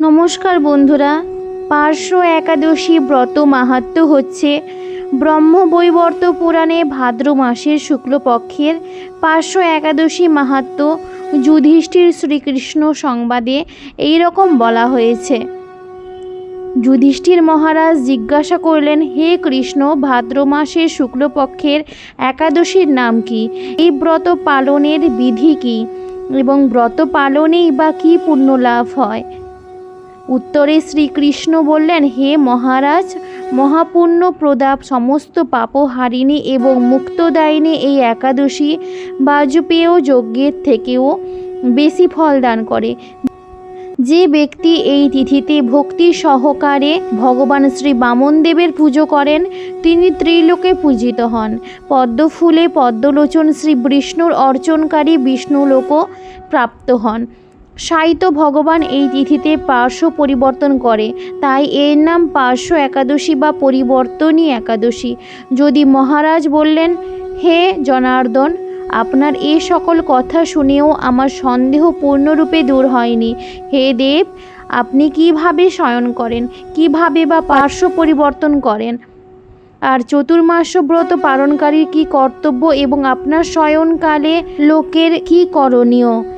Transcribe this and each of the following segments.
নমস্কার বন্ধুরা, পার্শ্ব একাদশী ব্রত মাহাত্ম হচ্ছে ব্রহ্মবৈবর্ত পুরাণে ভাদ্র মাসের শুক্লপক্ষের পার্শ্ব একাদশী মাহাত্ম যুধিষ্ঠির শ্রীকৃষ্ণ সংবাদে এই রকম বলা হয়েছে। যুধিষ্ঠির মহারাজ জিজ্ঞাসা করলেন, হে কৃষ্ণ, ভাদ্র মাসের শুক্লপক্ষের একাদশীর নাম কি? এই ব্রত পালনের বিধি কি? এবং ব্রত পালনেই বা কী পুণ্য লাভ হয়? উত্তরে শ্রীকৃষ্ণ বললেন, হে মহারাজ, মহাপুণ্য প্রদাপ সমস্ত পাপহারিণী এবং মুক্তদায়িনী এই একাদশী বাজপেয় যজ্ঞের থেকেও বেশি ফল দান করে। যে ব্যক্তি এই তিথিতে ভক্তি সহকারে ভগবান শ্রী বামনদেবের পুজো করেন, তিনি ত্রিলোকে পূজিত হন। পদ্মফুলে পদ্মলোচন শ্রী বিষ্ণুর অর্চনকারী বিষ্ণুলোকও প্রাপ্ত হন। সাহিত্য ভগবান এই তিথিতে পার্শ্ব পরিবর্তন করে। তাই এর নাম পার্শ্ব একাদশী বা পরিবর্তনী একাদশী। যদি মহারাজ বললেন, হে জনার্দন, আপনার এ সকল কথা শুনেও আমার সন্দেহ পূর্ণরূপে দূর হয়নি। হে দেব, আপনি কীভাবে শয়ন করেন? কীভাবে বা পার্শ্ব পরিবর্তন করেন? আর চতুর্মাস ব্রত পালনকারীর কি কর্তব্য এবং আপনার শয়নকালে লোকের কি করণীয়?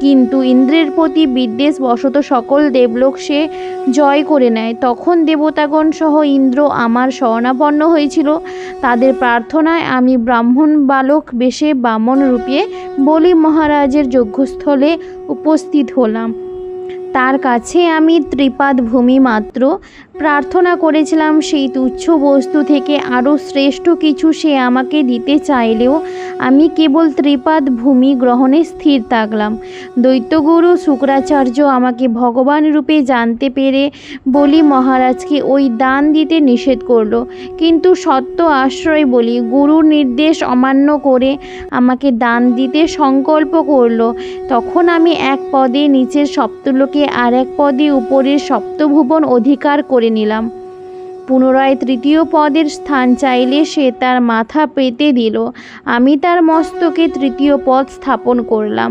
কিন্তু ইন্দ্রের প্রতি বিদ্বেষ বশত সকল দেবলোক সে জয় করে নেয়। তখন দেবতাগণ সহ ইন্দ্র আমার শরণাপন্ন হয়েছিল। তাদের প্রার্থনায় আমি ব্রাহ্মণ বালক বেশে বামন রূপে বলি মহারাজের যজ্ঞস্থলে উপস্থিত হলাম। তার কাছে আমি ত্রিপাদ ভূমি মাত্র প্রার্থনা করেছিলাম, সেই তুচ্ছ বস্তু থেকে আরও শ্রেষ্ঠ কিছু সে আমাকে দিতে চাইলেও আমি কেবল ত্রিপাদ ভূমি গ্রহণে স্থির থাকলাম। দৈত্যগুরু শুক্রাচার্য আমাকে ভগবান রূপে জানতে পেরে বলি, মহারাজকে ওই দান দিতে নিষেধ করল। কিন্তু সত্য আশ্রয় বলি, গুরুর নির্দেশ অমান্য করে আমাকে দান দিতে সংকল্প করল। তখন আমি এক পদে নিচের সপ্তলোকে আর এক পদে উপরের সপ্তভুবন অধিকার করে নিলাম। পুনরায় তৃতীয় পদের স্থান চাইলে সে তার মাথা পেতে দিল। আমি তার মস্তকে তৃতীয় পদ স্থাপন করলাম।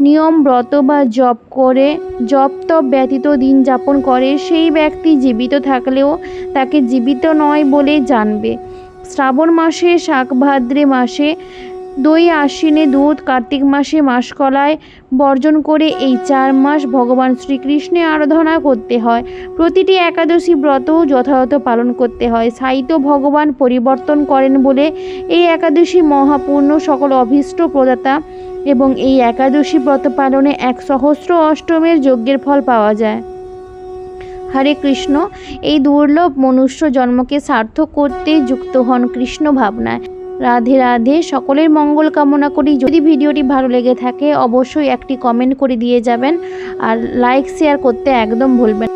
নিয়ম ব্রত বা জপ করে, জপ তপ ব্যতীত দিন যাপন করে, সেই ব্যক্তি জীবিত থাকলেও তাকে জীবিত নয় বলে জানবে। শ্রাবণ মাসে শাকভাদ্রে মাসে দই আশ্বিনে দুধ কার্তিক মাসে মাসকলায় বর্জন করে এই চার মাস ভগবান শ্রীকৃষ্ণের আরাধনা করতে হয়। প্রতিটি একাদশী ব্রতও যথাযথ পালন করতে হয়। সাহিত্য ভগবান পরিবর্তন করেন বলে এই একাদশী মহাপূর্ণ সকল অভীষ্ট প্রদাতা এবং এই একাদশী ব্রত পালনে এক সহস্র অষ্টমের যজ্ঞের ফল পাওয়া যায়। হরে কৃষ্ণ, এই দুর্লভ মনুষ্য জন্মকে সার্থক করতে যুক্ত হন কৃষ্ণ ভাবনায়। রাধে রাধে, সকলের মঙ্গল কামনা করি যদি ভিডিওটি ভালো লেগে থাকে, অবশ্যই একটি কমেন্ট করে দিয়ে যাবেন আর লাইক শেয়ার করতে একদম ভুলবেন।